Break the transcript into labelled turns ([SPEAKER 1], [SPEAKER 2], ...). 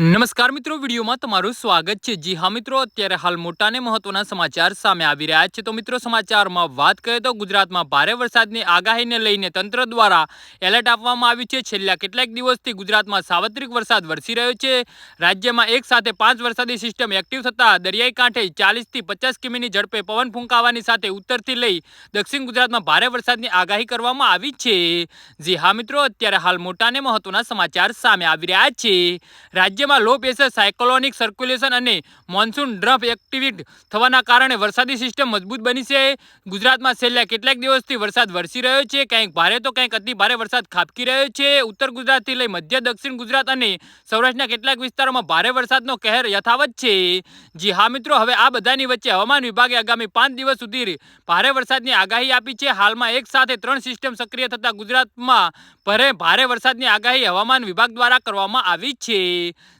[SPEAKER 1] નમસ્કાર મિત્રો વિડીયોમાં તમારું સ્વાગત છે જી હા મિત્રો અત્યારે હાલ મોટા ને મહત્વના સમાચાર સામે આવી રહ્યા છે તો મિત્રો સમાચારમાં વાત કરીએ તો ગુજરાતમાં ભારે વરસાદની આગાહીને લઈને તંત્ર દ્વારા એલર્ટ આપવામાં આવ્યું છે છેલ્લા કેટલાક દિવસથી ગુજરાતમાં સાવત્રિક વરસાદ વરસી રહ્યો છે રાજ્યમાં એક સાથે પાંચ વરસાદી સિસ્ટમ એક્ટિવ થતાં દરિયાઈ કાંઠે ચાલીસથી પચાસ કિમીની ઝડપે પવન ફૂંકાવાની સાથે ઉત્તરથી લઈ દક્ષિણ ગુજરાતમાં ભારે વરસાદની આગાહી કરવામાં આવી છે જી હા મિત્રો અત્યારે હાલ મોટા ને મહત્વના સમાચાર સામે આવી રહ્યા છે રાજ્ય રાજ્યમાં લો પ્રેશર સાયકોલોનિક સર્ક્યુલેશન અને મોન્સૂન ડ્રફ એક્ટિવિટ થવાના કારણે વરસાદી સિસ્ટમ મજબૂત બની છે ગુજરાતમાં છેલ્લા કેટલાક દિવસથી વરસાદ વરસી રહ્યો છે ક્યાંક ભારે તો ક્યાંક અતિ ભારે વરસાદ ખાબકી રહ્યો છે ઉત્તર ગુજરાતથી લઈ મધ્ય દક્ષિણ ગુજરાત અને સૌરાષ્ટ્રના કેટલાક વિસ્તારોમાં ભારે વરસાદનો કહેર યથાવત છે જી હા મિત્રો હવે આ બધાની વચ્ચે હવામાન વિભાગે આગામી પાંચ દિવસ સુધી ભારે વરસાદની આગાહી આપી છે હાલમાં એક સાથે ત્રણ સિસ્ટમ સક્રિય થતાં ગુજરાતમાં ભારે વરસાદની આગાહી હવામાન વિભાગ દ્વારા કરવામાં આવી છે